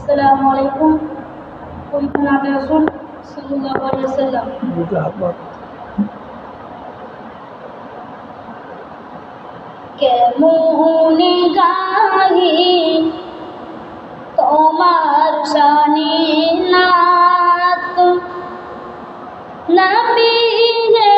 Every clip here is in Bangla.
আসসালামু আলাইকুম। সাল্লাল্লাহু আলাইহি ওয়াসাল্লাম। গাহি তোমার শানি নাত? নবী হে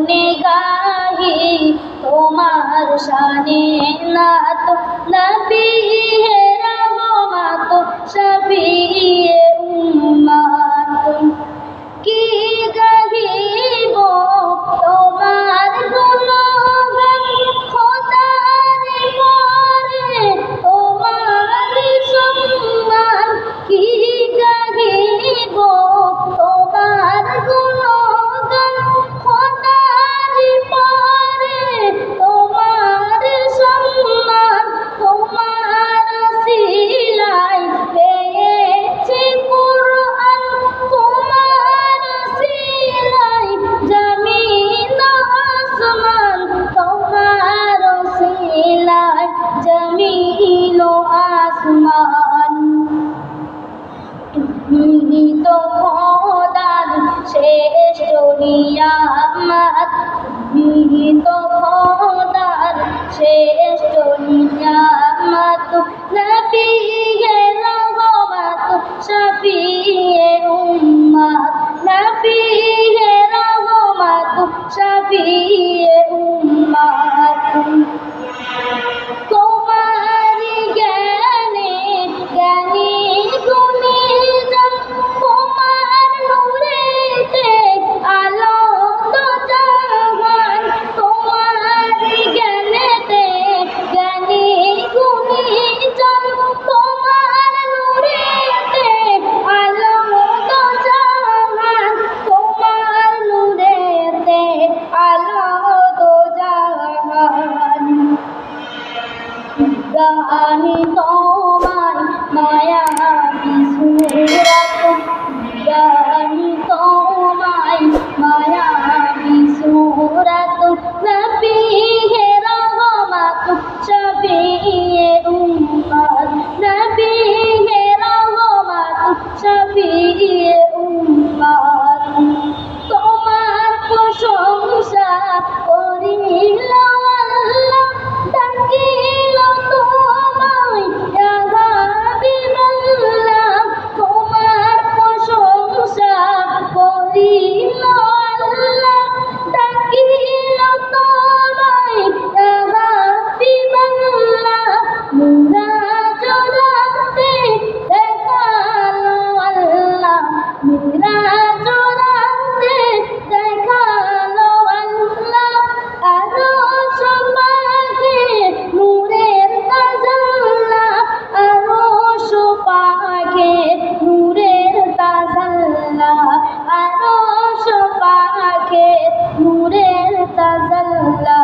গুনে গাহি তোমার শানে না তো নবী হে রহমা তো শফি বিহিত খোদার শেষ I need anita تزلل